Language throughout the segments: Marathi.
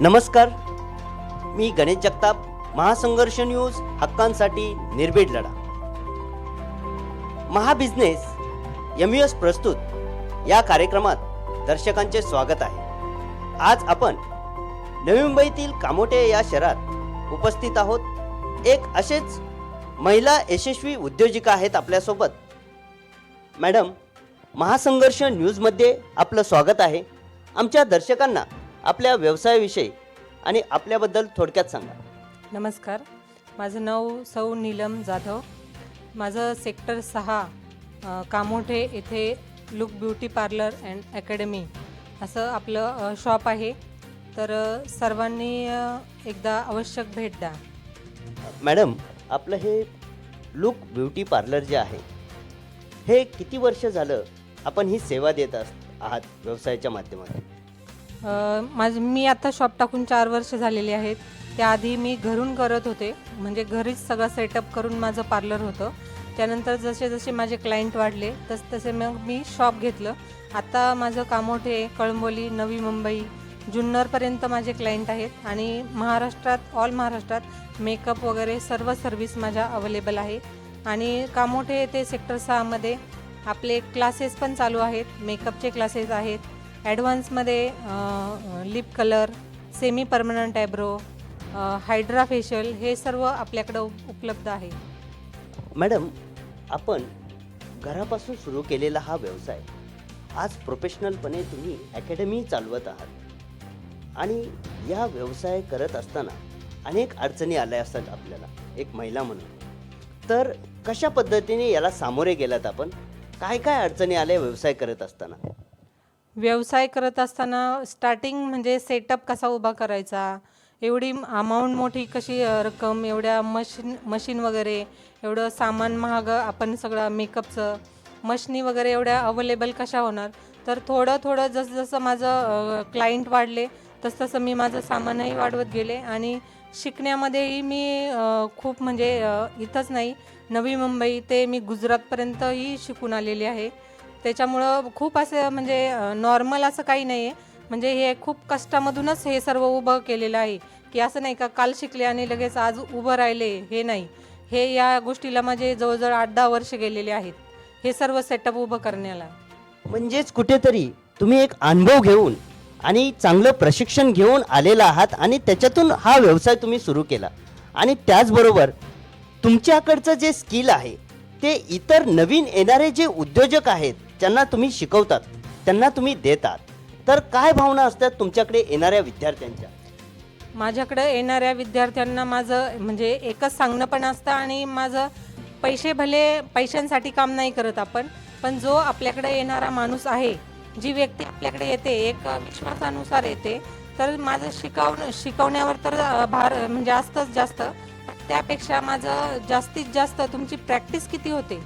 नमस्कार. मी गणेश जगताप महासंघर्ष न्यूज हक्कांसाठी निर्भीड लढा. महाबिझनेस एम यू एस प्रस्तुत. या कार्यक्रमात दर्शकांचे स्वागत आहे. आज आपण नवी मुंबईतील कामोटे या शहरात उपस्थित आहोत. एक असेच महिला यशस्वी उद्योजिका आहेत आपल्यासोबत. मॅडम महासंघर्ष न्यूजमध्ये आपलं स्वागत आहे. आमच्या दर्शकांना आपल्या व्यवसायाविषयी आणि आपल्याबद्दल थोडक्यात सांगा. नमस्कार. माझं नाव सौ नीलम जाधव. माझं सेक्टर सहा अ, कामोठे येथे look beauty parlour and academy असं आपलं शॉप आहे. तर अ, सर्वांनी अ, एकदा आवश्यक भेट द्या. मॅडम आपलं हे लुक ब्युटी पार्लर जे आहे हे किती वर्ष झालं आपण ही सेवा देत आहात व्यवसायाच्या माध्यमातून? माझ मी आता शॉप टाकून चार वर्ष झालेली आहेत. त्याआधी मी घरून करत होते. म्हणजे घरीच सगळं सेटअप करून माझं पार्लर होतं. त्यानंतर जसे जसे माझे क्लायंट वाढले तस तसे मग मी शॉप घेतलं. आता माझं कामोठे कळंबोली नवी मुंबई जुन्नरपर्यंत माझे क्लायंट आहेत. आणि महाराष्ट्रात ऑल महाराष्ट्रात मेकअप वगैरे सर्व सर्विस माझ्या अवेलेबल आहे. आणि कामोठे ते सेक्टर सहामध्ये. आपले क्लासेस पण चालू आहेत. मेकअपचे क्लासेस आहेत. ॲडव्हान्समध्ये lip colour semi permanent eyebrow hydra facial हे सर्व आपल्याकडं उपलब्ध आहे. मॅडम आपण घरापासून सुरू केलेला हा व्यवसाय आज प्रोफेशनलपणे तुम्ही अकॅडमी चालवत आहात. आणि या व्यवसाय करत असताना अनेक अडचणी आल्या असतात आपल्याला एक महिला म्हणून. तर कशा पद्धतीने याला सामोरे गेलात आपण? काय काय अडचणी आल्या व्यवसाय करत असताना? व्यवसाय करत असताना स्टार्टिंग म्हणजे सेटअप कसा उभा करायचा? एवढी अमाऊंट मोठी कशी रक्कम? एवढ्या मशीन मशीन वगैरे एवढं सामान महाग आपण सगळं मेकअपचं मशनी वगैरे एवढ्या अवेलेबल कशा होणार? तर थोडं थोडं जसं जसं माझं क्लायंट वाढले तसं तसं मी माझं सामानही वाढवत गेले आणि शिकण्यामध्येही मी खूप म्हणजे इथंच नाही नवी मुंबई ते मी गुजरातपर्यंतही शिकून आलेली आहे. त्याच्यामुळं खूप असं म्हणजे नॉर्मल असं काही नाही आहे म्हणजे हे खूप कष्टामधूनच हे सर्व उभं केलेलं आहे. की असं नाही का काल शिकले आणि लगेच आज उभं राहिले हे नाही. हे या गोष्टीला माझे जवळजवळ आठ दहा वर्ष गेलेले आहेत. हे सर्व सेटअप उभं करण्याला. म्हणजेच कुठेतरी तुम्ही एक अनुभव घेऊन आणि चांगलं प्रशिक्षण घेऊन आलेला आहात आणि त्याच्यातून हा व्यवसाय तुम्ही सुरू केला. आणि त्याचबरोबर तुमच्याकडचं जे स्किल आहे ते इतर नवीन येणारे जे उद्योजक आहेत ज्यांना तुम्ही शिकवतात त्यांना तुम्ही देतात. तर काय भावना असतात तुमच्याकडे येणाऱ्या विद्यार्थ्यांच्या? माझ्याकडे येणाऱ्या विद्यार्थ्यांना माझं म्हणजे एकच सांगणं पण असतं आणि माझं पैसे भले पैशांसाठी काम नाही करत आपण पण जो आपल्याकडे येणारा माणूस आहे जी व्यक्ती आपल्याकडे येते एक विश्वासानुसार येते तर माझं शिकवणं शिकवण्यावर तर भार म्हणजे असतंच जास्त. त्यापेक्षा माझं जास्तीत जास्त तुमची प्रॅक्टिस किती होते?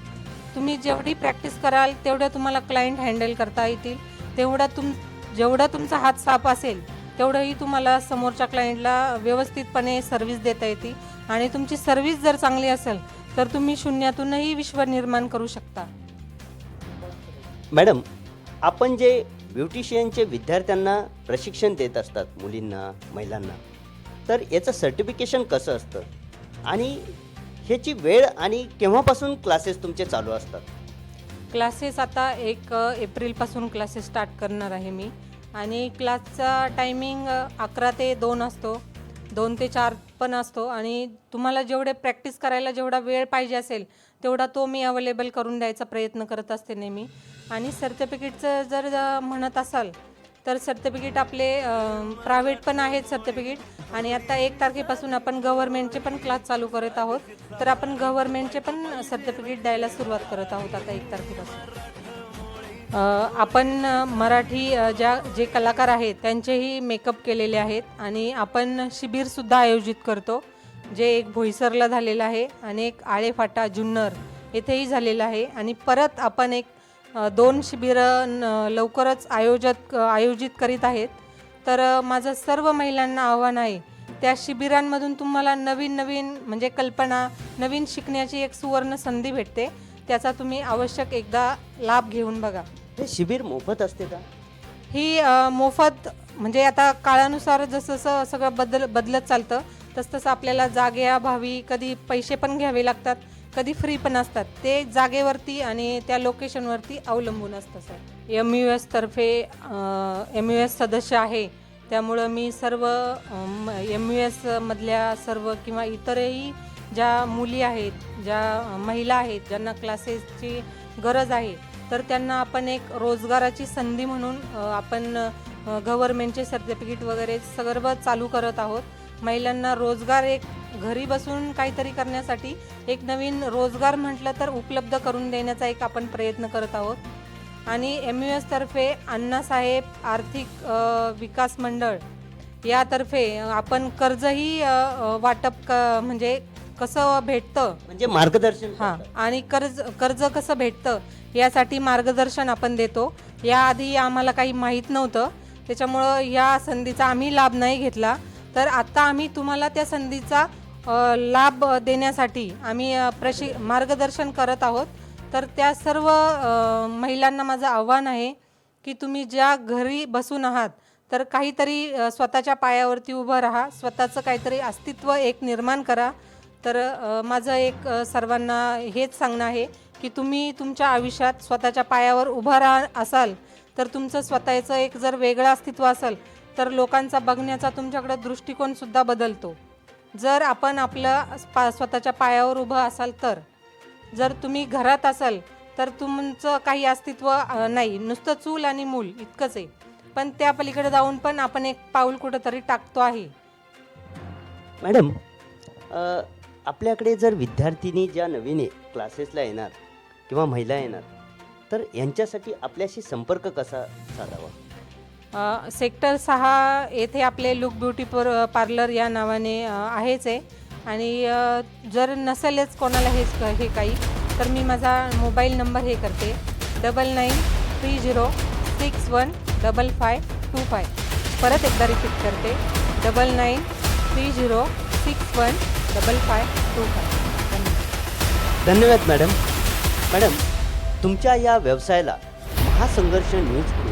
तुम्ही जेवढी प्रॅक्टिस कराल तेवढं तुम्हाला क्लायंट हँडल करता येतील. तेवढं तुम जेवढं तुमचा हात साफ असेल तेवढंही तुम्हाला समोरच्या क्लायंटला व्यवस्थितपणे सर्व्हिस देता येते आणि तुमची सर्व्हिस जर चांगली असेल तर तुम्ही शून्यातूनही विश्व निर्माण करू शकता. मॅडम आपण जे ब्युटिशियनचे विद्यार्थ्यांना प्रशिक्षण देत असतात मुलींना महिलांना तर याचं सर्टिफिकेशन कसं असतं? आणि ह्याची वेळ आणि केव्हापासून क्लासेस तुमचे चालू असतात? क्लासेस आता एक एप्रिलपासून क्लासेस स्टार्ट करणार आहे मी. आणि क्लासचा टायमिंग अकरा ते दोन असतो. दोन ते चार पण असतो. आणि तुम्हाला जेवढे प्रॅक्टिस करायला जेवढा वेळ पाहिजे असेल तेवढा तो मी अवेलेबल करून द्यायचा प्रयत्न करत असते नेहमी. आणि सर्टिफिकेटचं जर म्हणत असाल तर सर्टिफिकेट आपले प्रायव्हेट पण आहेत सर्टिफिकेट आणि आता एक तारखेपासून आपण गव्हर्नमेंटचे पण क्लास चालू करत आहोत. तर आपण गव्हर्नमेंटचे पण सर्टिफिकेट द्यायला सुरुवात करत आहोत आता एक तारखेपासून. आपण मराठी ज्या जे कलाकार आहेत त्यांचेही मेकअप केलेले आहेत. आणि आपण शिबिरसुद्धा आयोजित करतो जे एक भोईसरला झालेलं आहे आणि एक आळेफाटा जुन्नर येथेही झालेलं आहे. आणि परत आपण एक दोन शिबिरं न- लवकरच आयोजत आयोजित करीत आहेत. तर माझं सर्व महिलांना आव्हान आहे त्या शिबिरांमधून तुम्हाला नवीन नवीन म्हणजे कल्पना नवीन शिकण्याची एक सुवर्ण संधी भेटते. त्याचा तुम्ही आवश्यक एकदा लाभ घेऊन बघा. हे शिबिर मोफत असते का? ही अ, मोफत म्हणजे आता काळानुसार जसं जसं सगळं बदल बदलत चालतं तसं तसं आपल्याला जागेअभावी कधी पैसे पण घ्यावे लागतात. कधी फ्री पण असतात. ते जागेवरती आणि त्या लोकेशनवरती अवलंबून असतं सर एम यू एसतर्फे एम यू एस सदस्य आहे. त्यामुळं मी सर्व एम यू एसमधल्या सर्व किंवा इतरही ज्या मुली आहेत ज्या महिला आहेत ज्यांना क्लासेसची गरज आहे तर त्यांना आपण एक रोजगाराची संधी म्हणून आपण गव्हर्मेंटचे सर्टिफिकेट वगैरे सर्व चालू करत आहोत. महिलांना रोजगार एक घरी बसून काहीतरी करण्यासाठी एक नवीन रोजगार म्हटलं तर उपलब्ध करून देण्याचा एक आपण प्रयत्न करत आहोत. आणि एम यू एसतर्फे अण्णासाहेब आर्थिक विकास मंडळ यातर्फे आपण कर्जही वाटप क म्हणजे कसं भेटतं? म्हणजे मार्गदर्शन हां. आणि कर्ज कर्ज कसं भेटतं यासाठी मार्गदर्शन आपण देतो. याआधी आम्हाला काही माहीत नव्हतं. त्याच्यामुळं या संधीचा आम्ही लाभ नाही घेतला. तर आता आम्ही तुम्हाला त्या संधीचा लाभ देण्यासाठी आम्ही प्रशि मार्गदर्शन करत आहोत. तर त्या सर्व महिलांना माझं आव्हान आहे की तुम्ही ज्या घरी बसून आहात तर काहीतरी स्वतःच्या पायावरती उभं राहा स्वतःचं काहीतरी अस्तित्व एक निर्माण करा. तर माझं एक सर्वांना हेच सांगणं आहे की तुम्ही तुमच्या आयुष्यात स्वतःच्या पायावर उभं राहा असाल तर तुमचं स्वतःचं एक जर वेगळं अस्तित्व असेल तर लोकांचा बघण्याचा तुमच्याकडे दृष्टिकोनसुद्धा बदलतो. जर आपण आपलं पा स्वतःच्या पायावर उभं असाल तर जर तुम्ही घरात असाल तर तुमचं काही अस्तित्व नाही. नुसतं चूल आणि मूल इतकंच आहे. पण त्या पलीकडे जाऊन पण आपण एक पाऊल कुठंतरी टाकतो आहे. मॅडम आपल्याकडे जर विद्यार्थिनी ज्या नवीन आहे क्लासेसला येणार किंवा महिला येणार तर यांच्यासाठी आपल्याशी संपर्क कसा साधावा? सेक्टर सहा येथे आपले लुक ब्युटी पर पार्लर या नावाने आहेच आहे. आणि जर नसेलच कोणाला हेच हे काही तर मी माझा मोबाईल नंबर हे करते. Double nine three zero six one double five two five. परत एकदा रिपीट करते. Double nine three zero six one double five two five. धन्यवाद. धन्यवाद मॅडम. मॅडम तुमच्या या व्यवसायाला महासंघर्ष न्यूज ग्रुप